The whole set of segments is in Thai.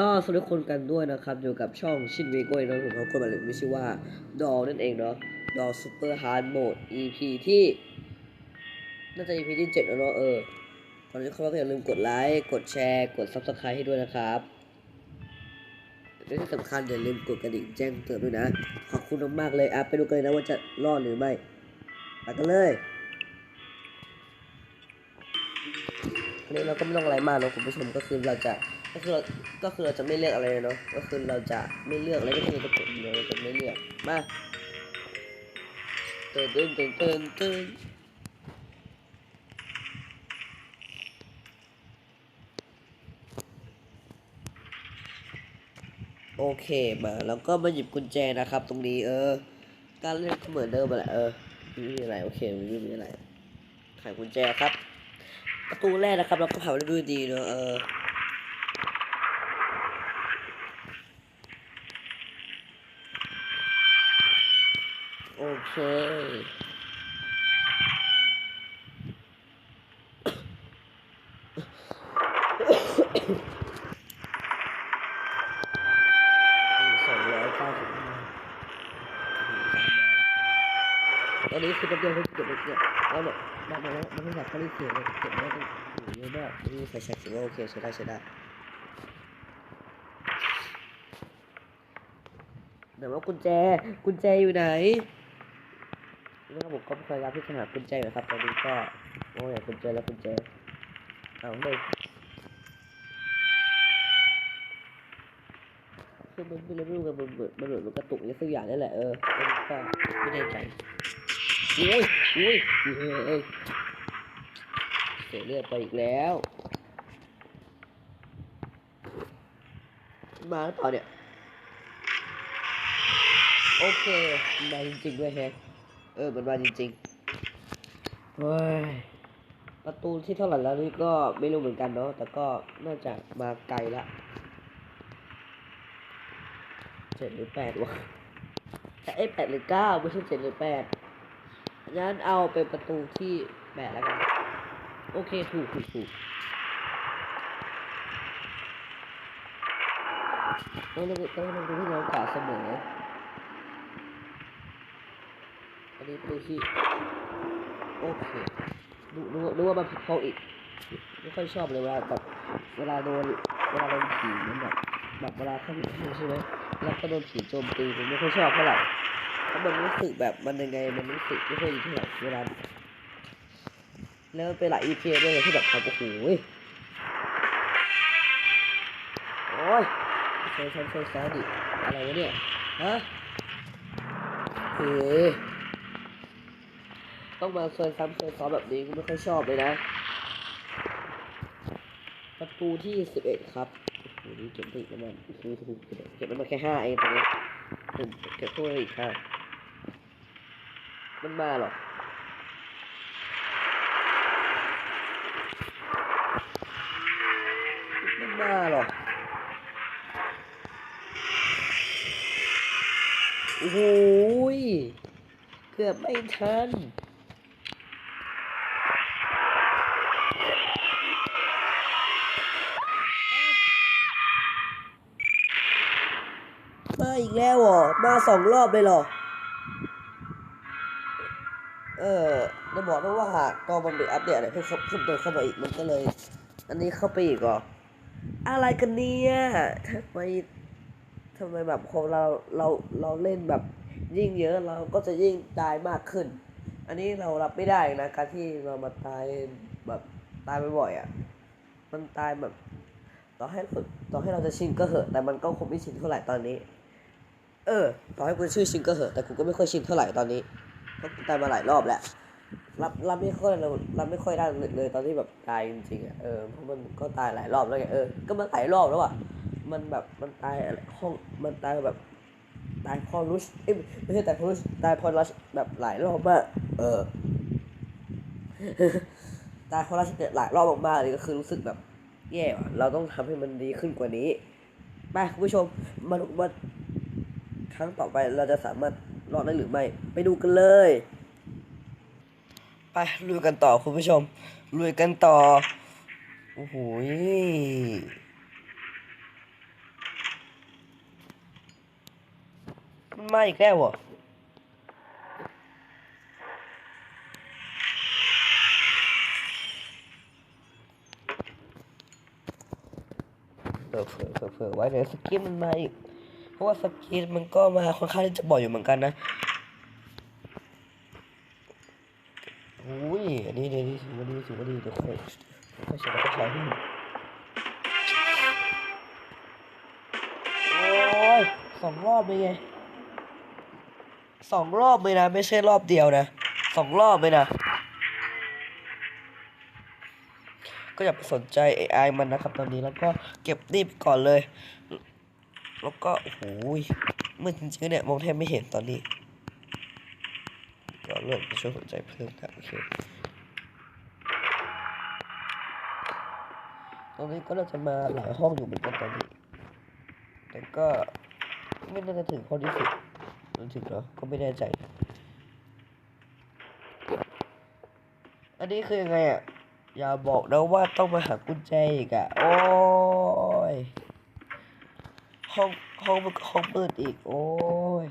ก็สวัสดีทุกคนกันด้วยนะครับอยู่กับช่องชินวีโก้เนาะผมเขาคนมาเลยไม่ชื่อว่าดอนั่นเองเนาะดอซูเปอร์ฮาร์ดโหมด EP ที่น่าจะ EP ที่7แล้วเนาะเออก่อนที่เข้ามาก็อย่าลืมกดไลค์กดแชร์กด Subscribe ให้ด้วยนะครับและที่สำคัญอย่าลืมกดกระดิ่งแจ้งเตือนด้วยนะ ขอบคุณมากๆเลยอะไปดูกันเลยนะว่าจะรอดหรือไม่ไปกันเลยอันนี้เราก็ไม่ต้องอะไรมากเนาะคุณผู้ชมก็คือเราจะ ก็คือเราก็คือเราจะไม่เลือกอะไรเนาะก็คือเราจะไม่เลือกอะไรก็คือจะกดเดียวเราจะไม่เลือกมาเตือนเตือนเตือนเตือนเตือนโอเคมาแล้วก็มาหยิบกุญแจนะครับ ตรงนี้เออ การเล่นก็เหมือนเดิมมาแหละเออไม่มีอะไรโอเคไม่มีอะไรไขกุญแจครับ ประตูแรกนะครับ เราก็ผ่านไปด้ด้วยดีเนอะเออ เคสองร้อยเก้าสิบห้าตอนนี้คือตัวเดียวเขาเก็บเก็บแล้วเนี่ยมามาแล้วมันไม่อยากเขาเรียกเก็บเลยเก็บไว้ตรงหูเยอะมากนี่ใส่แช็คถือว่าโอเคใช้ได้ใช้ได้แต่ว่ากุญแจกุญแจอยู่ไหน นี่ครับผมก็พยายามที่จะหากุญแจอยู่นะครับตอนนี้ก็โอ้ยกุญแจแล้วกุญแจเอาเลยคือมันไม่รู้กันมันเหมือนมันเหมือนมันกระตุกอะไรสักอย่างนี่แหละเออก็ไม่แน่ใจอุ้ยอุ้ยเฮ้ยเสียเลือดไปอีกแล้ว มาหรือเนี่ย โอเคมันมาจริงๆด้วยแฮะ เออมันมาจริงๆเฮ้ยประตูที่เท่าไหร่แล้วนี่ก็ไม่รู้เหมือนกันเนาะแต่ก็น่าจะมาไกลละเจ็ดหรือแปดวะแต่เอ้แปดหรือเก้าไม่ใช่เจ็ดหรือแปดงั้นเอาเป็นประตูที่แปดแล้วกัน โอเคถูกถูกถูกต้องต้องต้องต้องดูที่น้องกล่าวเสมอ อั นนี้ดูที่โอเคดูดูดูว่ามันผิดห้องอีกไม่ค่อยชอบเลยเวลาแบบเวลาโดนเวลาโดนผีมันแบบแบบเวลาเขาใช่ไหมแล้วก็โดนผีโจมตีผมไม่ค่อยชอบเท่าไหร่เพราะมันรู้สึกแบบมันยังไงมันรู้สึกไม่ค่อยดีเท่าไหร่เวลาแล้วเป็นหลาย EP ด้วยที่แบบเขาโอ้โหโอ้ยโซยซ้ำโซยซ้อนดิอะไรวะเนี่ยฮะเฮ้ ต้องมาเคยซ้ำเคยซ้อมแบบนี้กูไม่ค่อยชอบเลยนะ ประตูที่สิบเอ็ดครับโอ้โหนี่เก็บไปอีกประมาณเก็บเก็บมันมาแค่ห้าเองตอนนี้ผมเก็บเพวกอีกห้ามันมาหรอมันมาหรอโอ้โหยเกือบไม่ทัน แล้วเหรอมาสองรอบเลยหรอ เออจะบอกนะว่าตอนมันไปอัปเดตอะไรเพิ่มเข้าเพิ่มเติมเข้ามาอีกมันก็เลย อันนี้เข้าไปอีกเหรอ อะไรกันเนี่ยทำไมทำไมแบบพอเราเราเราเล่นแบบยิ่งเยอะเราก็จะยิ่งตายมากขึ้น อันนี้เรารับไม่ได้นะการที่เรามาตายแบบตายบ่อยๆอะ มันตายแบบ ต่อให้เราต่อให้เราจะชินก็เหอะ แต่มันก็คงไม่ชินเท่าไหร่ตอนนี้ เออต่อให้กูชื่อชินก็เหอะแต่กูก็ไม่ค่อยชินเท่าไหร่ตอนนี้เพราะกูตายมาหลายรอบแล้วรับรับไม่ค่อยเรารับไม่ค่อยได้เลยตอนที่แบบตายจริงๆอะเออเพราะมันก็ตายหลายรอบแล้วไงเออก็มันหลายรอบแล้วอะมันแบบมันตายอะไรห้องมันตายแบบตายพอรุชเอ้ยไม่ใช่ตายพอรุชตายพอรัชแบบหลายรอบมากเออตายพอรัชเนี่ยหลายรอบมากๆเลยก็คือรู้สึกแบบแย่ว่ะเราต้องทำให้มันดีขึ้นกว่านี้ไปคุณผู้ชมมาดูว่า ครั้งต่อไปเราจะสามารถรอดได้หรือไม่ ไปดูกันเลย ไปลุยกันต่อคุณผู้ชมลุยกันต่อ โอ้โหมันมาอีกแล้วเหรอเผื่อเผื่อเผื่อไว้เดี๋ยวสกิมมันมาอีก เพราะว่าสกินมันก็มาค่อนข้างที่จะบ่อยอยู่เหมือนกันนะอุ้ยอันนี้เดี๋ยวนี้ถือว่าดีถือว่าดีเดี๋ยวค่อยค่อยใช้ค่อยใช้ให้โอ้ยสองรอบเลยไงสองรอบเลยนะ ไม่ใช่รอบเดียวนะสองรอบเลยนะก็อย่าไปสนใจ AI มันนะครับตอนนี้แล้วก็เก็บนี่ไปก่อนเลย แล้วก็โอ้โหมืดจริงๆเนี่ยมองแทบไม่เห็นตอนนี้ก็เริ่มช่วยสนใจเพิ่มนะโอเคตรงนี้ก็น่าจะมาหลายห้องอยู่เหมือนกันตอนนี้แต่ก็ไม่น่าจะถึงห้องที่สิบหรือถึงเหรอก็ไม่แน่ใจ อันนี้คือยังไงอะ อย่าบอกนะว่าต้องมาหากุญแจอีกอะ โอ้ย ห้องห้องมันก็ห้องมืดอีก โอ้ย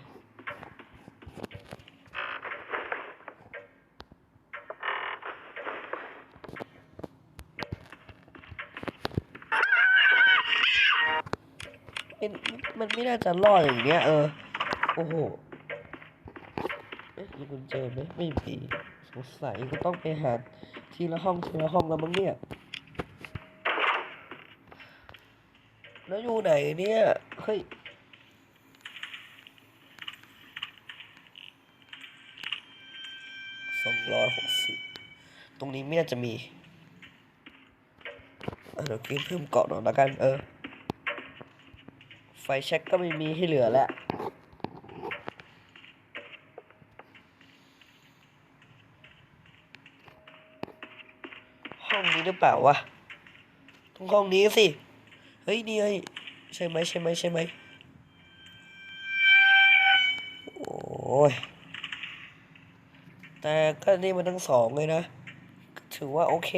มันมันไม่น่าจะรอดอย่างเงี้ยเออ โอ้โหมีกุญแจไหมไม่มีสงสัยก็ต้องไปหาทีละห้องทีละห้องแล้วมั้งเนี่ย แล้วอยู่ไหนเนี่ย เฮ้ย สองร้อยหกสิบ ตรงนี้ไม่น่าจะมีอะเดี๋ยวกินเพิ่มเกาะหน่อยละกัน เออ ไฟแช็กก็ไม่มีให้เหลือแล้วห้องนี้หรือเปล่าวะตรงห้องนี้สิ เฮ้ยนี่ไงใช่ไหมใช่ไหมใช่ไหมโอ้ยแต่ก็นี่มันทั้งสองเลยนะ ถือว่าโอเค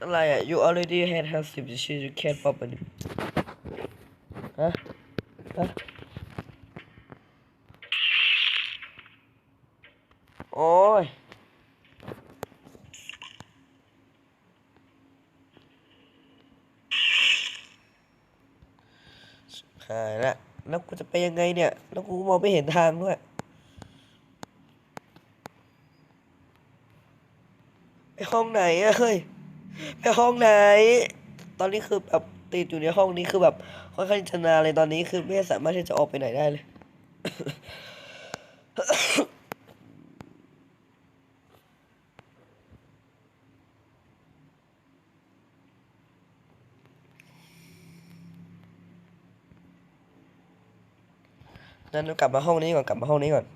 อะไรอะ you already had have sip the shit you can't pop it ฮะฮะโอ้ย หายละแล้วกูจะไปยังไงเนี่ย แล้วกูมองไม่เห็นทางด้วยไปห้องไหนอะเฮ้ยไปห้องไหน ตอนนี้คือแบบติดอยู่ในห้องนี้คือแบบค่อนข้างจะนานเลยตอนนี้คือไม่สามารถที่จะออกไปไหนได้เลย นั้นเรากลับมาห้องนี้ก่อนกลับมาห้องนี้ก่อน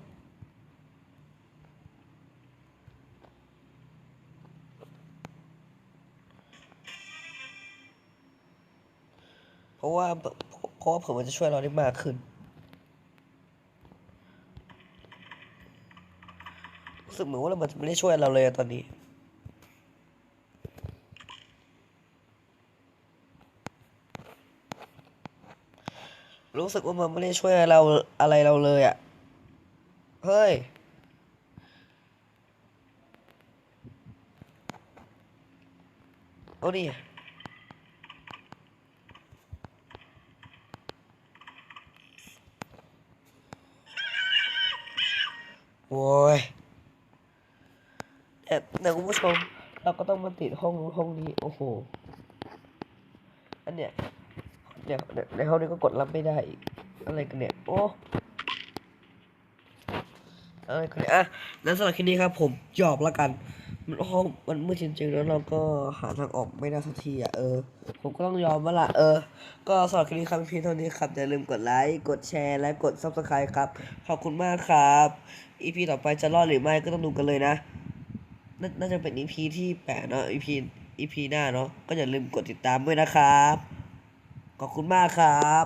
เพราะว่าเพราะว่าผื่อมันจะช่วยเราได้มากขึ้นรู้สึกเหมือนว่ามันจะไม่ได้ช่วยเราเลยตอนนี้ รู้สึกว่ามันไม่ได้ช่วยเราอะไรเราเลยอะ่ะ เฮ้ย โอ้นี่โว้ยแต่แต่คุณผู้ชม เราก็ต้องมาติดห้องนู้นห้องนี้ โอ้โห อันเนี้ย เนี่ยในห้องนี้ก็กดรับไม่ได้ อะไรกันเนี่ย โอ้อะไรกันเนี่ยอะนั้นสำหรับคลิปนี้ครับ ผมยอกแล้วกันมันห้องมันมืดจริงๆแล้วเราก็หาทางออกไม่ได้สักทีอะเออ ผมก็ต้องยอมว่าละเออ ก็สำหรับคลิปนี้ครับเพียงเท่านี้ครับ อย่าลืมกดไลค์ กดแชร์ และกด subscribe ครับ ขอบคุณมากครับ EP ต่อไปจะรอดหรือไม่ก็ต้องดูกันเลยนะ น่าจะเป็น EP ที่แปดเนาะ EP EP หน้าเนาะ ก็อย่าลืมกดติดตามด้วยนะครับ ขอบคุณมากครับ